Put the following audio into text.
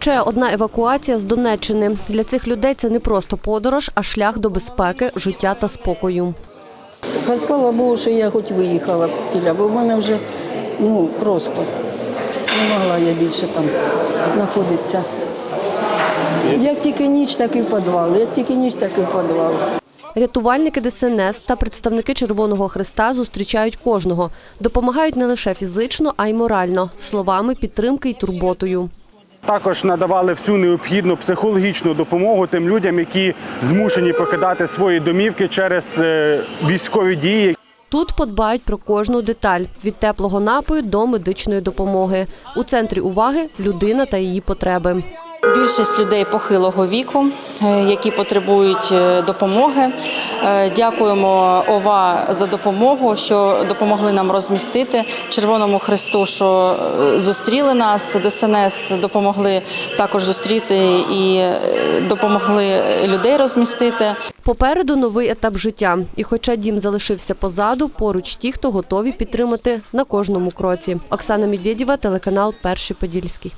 Ще одна евакуація з Донеччини. Для цих людей це не просто подорож, а шлях до безпеки, життя та спокою. Слава Богу, що я хоч виїхала тіля, бо в мене вже ну просто не могла я більше там знаходитися. Як тільки ніч, так і в підвал. Як тільки ніч, так і в підвал. Рятувальники ДСНС та представники Червоного Христа зустрічають кожного, допомагають не лише фізично, а й морально, словами підтримки й турботою. Також надавали всю необхідну психологічну допомогу тим людям, які змушені покидати свої домівки через е, військові дії. Тут подбають про кожну деталь від теплого напою до медичної допомоги. У центрі уваги людина та її потреби. Більшість людей похилого віку, е, які потребують е, допомоги. Е, Дякуємо ОВА за допомогу, що допомогли нам розмістити Червоному Христу, що зустріли нас. ДСНС допомогли також зустріти і допомогли людей розмістити. Попереду новий етап життя. І хоча дім залишився позаду, поруч ті, хто готові підтримати на кожному кроці. Оксана Медведєва, телеканал Перший Подільський.